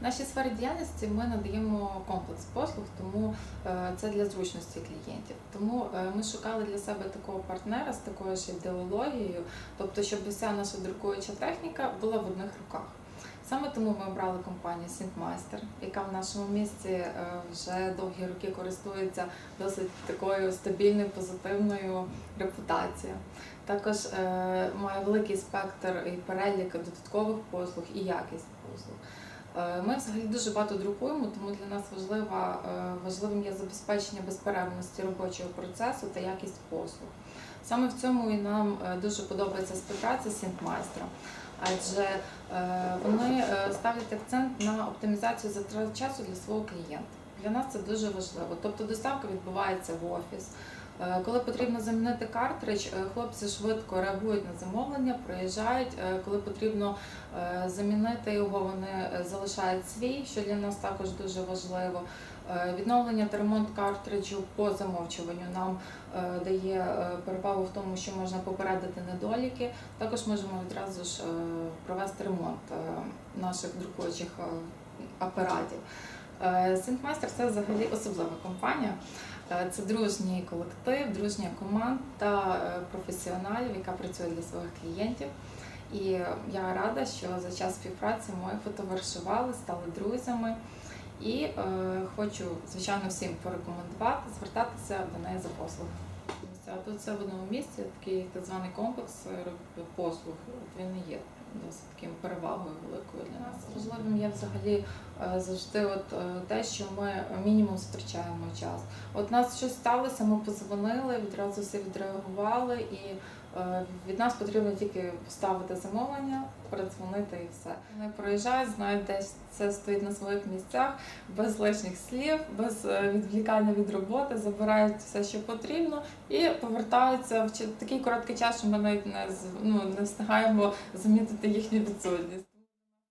В нашій сфері діяльності ми надаємо комплекс послуг, тому е, це для зручності клієнтів. Тому е, ми шукали для себе такого партнера з такою ж ідеологією, тобто, щоб вся наша друкуюча техніка була в одних руках. Саме тому ми обрали компанію Сінтмайстер, яка в нашому місті е, вже довгі роки користується досить такою стабільною позитивною репутацією. Також має великий спектр і перелік додаткових послуг і якість послуг. Е, Ми взагалі дуже багато друкуємо, тому для нас важлива, е, важливим є забезпечення безперервності робочого процесу та якість послуг. Саме в цьому і нам е, дуже подобається співпраця з Сінтмайстром, адже вони ставлять акцент на оптимізацію затрат часу для свого клієнта. Для нас це дуже важливо. Тобто доставка відбувається в офіс. Е, Коли потрібно замінити картридж, е, хлопці швидко реагують на замовлення, приїжджають. Е, Коли потрібно замінити його, вони залишають свій, що для нас також дуже важливо. Відновлення та ремонт картриджу по замовчуванню нам дає перевагу в тому, що можна попередити недоліки. Також можемо відразу ж провести ремонт наших друкуючих апаратів. Синтмайстер це взагалі особлива компанія. Е, Це дружній колектив, дружня команда е, професіоналів, яка працює для своїх клієнтів. І я рада, що за час співпраці ми потоваришували, стали друзями. І е, хочу, звичайно, всім порекомендувати звертатися до неї за послугами. А Тут це в одному місці, такий так званий комплекс е, послуг. Він і є досить таким перевагою великою для нас. Важливим є взагалі е, завжди от е, те, що ми мінімум втрачаємо час. От нас щось сталося, ми подзвонили, відразу все відреагували, і від нас потрібно тільки поставити замовлення, передзвонити і все. Вони проїжджають, знають, де це стоїть на своїх місцях, без лишніх слів, без відвлікання від роботи, забирають все, що потрібно, і повертаються в такий короткий час, що ми навіть не ну, не встигаємо замітити їхню відсутність.